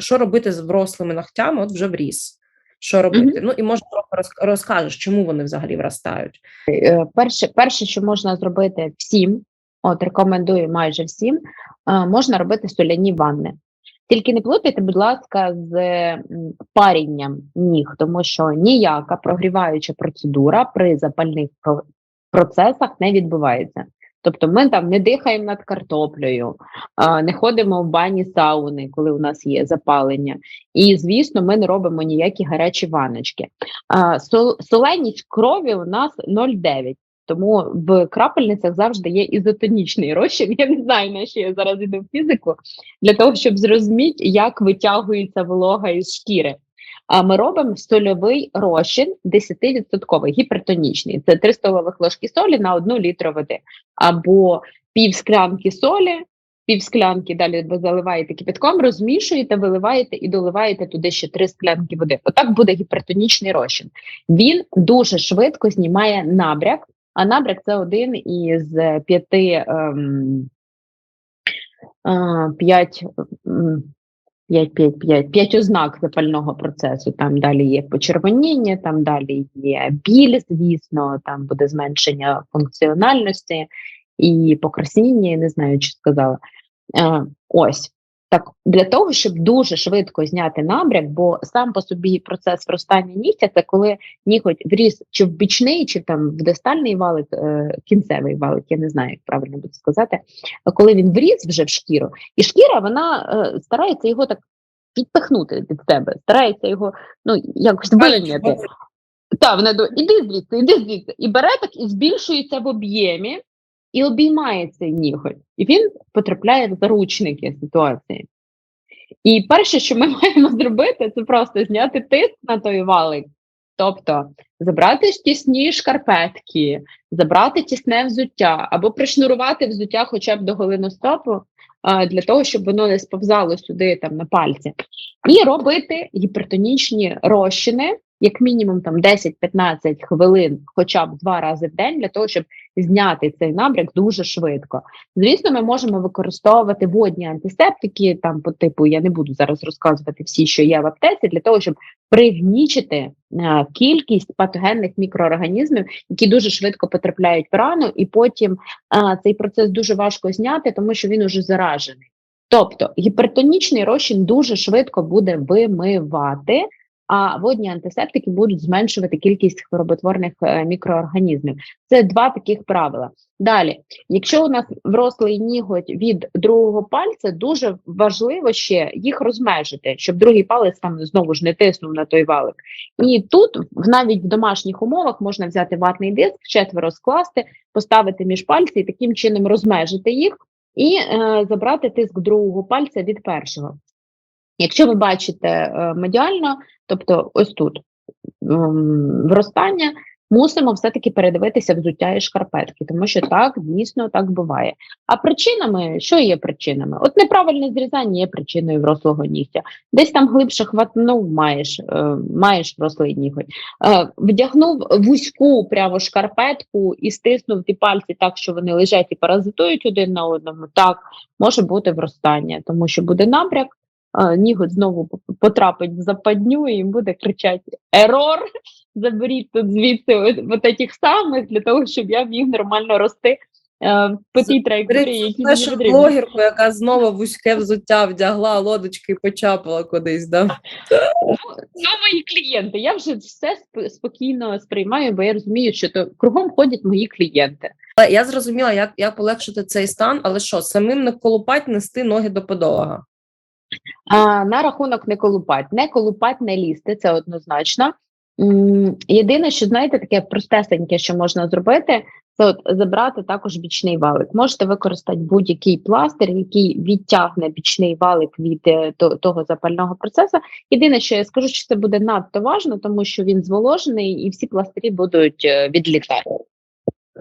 що робити з врослими ногтями, от вже вріс. Що робити? Ну і може трохи розкажеш, чому вони взагалі вростають. Е, Перше, перше, що можна зробити всім, от рекомендую майже всім, е, можна робити соляні ванни. Тільки не плутайте, будь ласка, з парінням ніг, тому що ніяка прогріваюча процедура при запальних процесах не відбувається. Тобто ми там не дихаємо над картоплею, не ходимо в бані сауни, коли у нас є запалення. І, звісно, ми не робимо ніякі гарячі сол- соленість крові у нас 0,9. Тому в крапельницях завжди є ізотонічний розчин. Я не знаю, на що я зараз іду в фізику, для того, щоб зрозуміти, як витягується волога із шкіри. А ми робимо сольовий розчин 10% гіпертонічний. Це 3 столових ложки солі на 1 літру води. Або пів склянки солі, пів склянки далі ви заливаєте кипятком, розмішуєте, виливаєте і доливаєте туди ще 3 склянки води. Отак буде гіпертонічний розчин. Він дуже швидко знімає набряк, а набряк це один із п'яти ем, п'ять. М, П'ять, п'ять, п'ять, п'ять ознак запального процесу. Там далі є почервоніння, там далі є біль, звісно, там буде зменшення функціональності і покрасніння, я не знаю, чи сказала. Е, ось так для того, щоб дуже швидко зняти набряк, бо сам по собі процес вростання нігтя це коли ніготь вріс чи в бічний, чи там в дистальний валик, е, кінцевий валик, я не знаю, як правильно буде сказати. Коли він вріс вже в шкіру, і шкіра вона е, старається його так підпихнути від себе, старається його ну якось вийняти. Так, вона до іди звідси, іди звідси. І бере так і збільшується в об'ємі і обіймає цей ніготь. І він потрапляє в заручники ситуації. І перше, що ми маємо зробити, це просто зняти тиск на той валик. Тобто забрати тісні шкарпетки, забрати тісне взуття або пришнурувати взуття хоча б до голеностопу, для того, щоб воно не сповзало сюди там на пальці, і робити гіпертонічні розчини, як мінімум там 10-15 хвилин, хоча б два рази в день, для того, щоб зняти цей набряк дуже швидко. Звісно, ми можемо використовувати водні антисептики, там по типу я не буду зараз розказувати всі, що є в аптеці, для того, щоб пригнічити е, кількість патогенних мікроорганізмів, які дуже швидко потрапляють в рану, і потім е, цей процес дуже важко зняти, тому що він уже заражений. Тобто гіпертонічний розчин дуже швидко буде вимивати. А водні антисептики будуть зменшувати кількість хвороботворних е, мікроорганізмів. Це два таких правила. Далі, якщо у нас врослий ніготь від другого пальця, дуже важливо ще їх розмежити, щоб другий палець там знову ж не тиснув на той валик. І тут, навіть в домашніх умовах, можна взяти ватний диск, четверо скласти, поставити між пальці і таким чином розмежити їх і е, забрати тиск другого пальця від першого. Якщо ви бачите е, медіально, тобто ось тут вростання, мусимо все-таки передивитися взуття і шкарпетки, тому що так дійсно так буває. А причинами, що є причинами? От неправильне зрізання є причиною врослого нігтя. Десь там глибше хватнув, маєш, е, маєш врослий ніготь. Е, вдягнув вузьку прямо шкарпетку і стиснув ті пальці так, що вони лежать і паразитують один на одному. Так, може бути вростання, тому що буде набряк. Е, знову потрапить в западню і буде кричати Ерор! Заберіть тут звідси от, этих самих для того, щоб я міг нормально рости е, по тій траєкторії, які Нашу блогерку, яка знову вузьке взуття вдягла, лодочки і почапала кудись. Да? Ну, мої клієнти. Я вже все сп- спокійно сприймаю, бо я розумію, що то кругом ходять мої клієнти. Я зрозуміла, як, як полегшити цей стан, але що, самим не колупать нести ноги до подолога. А, на рахунок не колупать, не колупать, не лізти, це однозначно. Єдине, що знаєте, таке простесеньке, що можна зробити, це от забрати також бічний валик. Можете використати будь-який пластир, який відтягне бічний валик від е, того запального процесу. Єдине, що я скажу, що це буде надто важно, тому що він зволожений і всі пластирі будуть е, відлітати.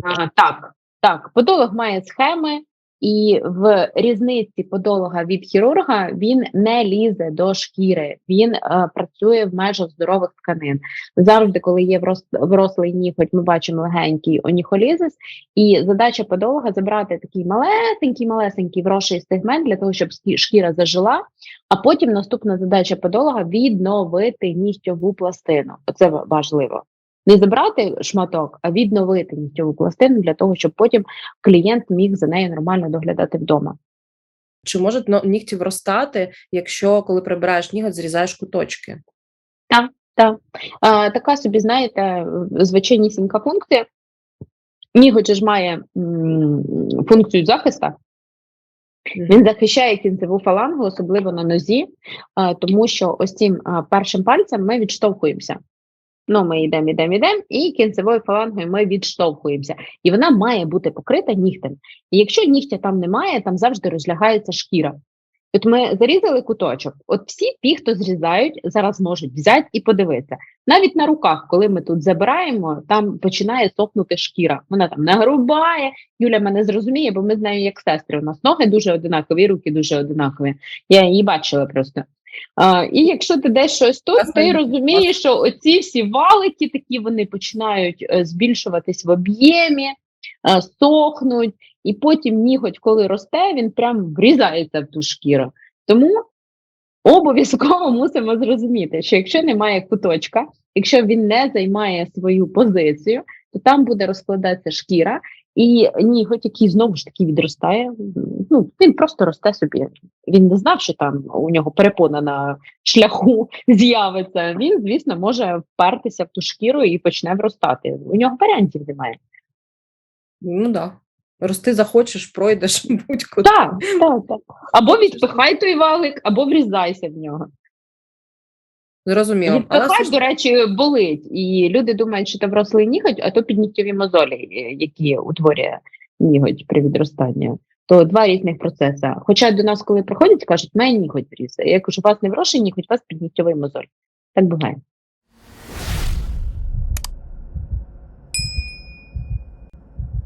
А, так, так, подолог має схеми. І в різниці подолога від хірурга він не лізе до шкіри, він е, працює в межах здорових тканин. Завжди, коли є врос- врослий ніготь, ми бачимо легенький оніхолізис, і задача подолога забрати такий малесенький, малесенький вросший сегмент для того, щоб шкіра зажила. А потім наступна задача подолога відновити нігтьову пластину. Оце важливо. Не забрати шматок, а відновити нігтьову пластину для того, щоб потім клієнт міг за нею нормально доглядати вдома. Чи можуть нігті вростати, якщо коли прибираєш ніготь, зрізаєш куточки? Так. А, така собі, знаєте, звичайнісінька функція. Ніготь же ж має м, функцію захисту. Він захищає кінцеву фалангу, особливо на нозі, тому що ось цим першим пальцем ми відштовхуємося. Ну, ми йдемо, йдемо, йдемо, і кінцевою фалангою ми відштовхуємося. І вона має бути покрита нігтем. І якщо нігтя там немає, там завжди розлягається шкіра. От ми зарізали куточок. От всі ті, хто зрізають, зараз можуть взяти і подивитися. Навіть на руках, коли ми тут забираємо, там починає сохнути шкіра. Вона там нагрубає. Юля мене зрозуміє, бо ми з нею як сестри. У нас ноги дуже одинакові, руки дуже одинакові. Я її бачила просто. А, і якщо ти десь щось тут, ти розумієш, що оці всі валики такі вони починають е, збільшуватись в об'ємі, е, сохнуть, і потім ніготь, коли росте, він прям врізається в ту шкіру. Тому обов'язково мусимо зрозуміти, що якщо немає куточка, якщо він не займає свою позицію, то там буде розкладатися шкіра, і ніготь, який знову ж таки відростає, ну він просто росте собі. Він не знав, що там у нього перепона на шляху з'явиться. Він, звісно, може впертися в ту шкіру і почне вростати. У нього варіантів немає. Ну так. Да. Рости захочеш, пройдеш будь-куди. Так, так, так. Або відпихай той валик, або врізайся в нього. Зрозуміло. Але Відпихай, до речі, болить. І люди думають, що там врослий ніготь, а то піднігтєві мозолі, е, які утворює ніготь при відростанні. То два різних процеси. Хоча до нас, коли приходять, кажуть, мене ніготь вріс. Я кажу, у вас не вросший ніготь, у вас піднігтєвий мозоль. Так буває.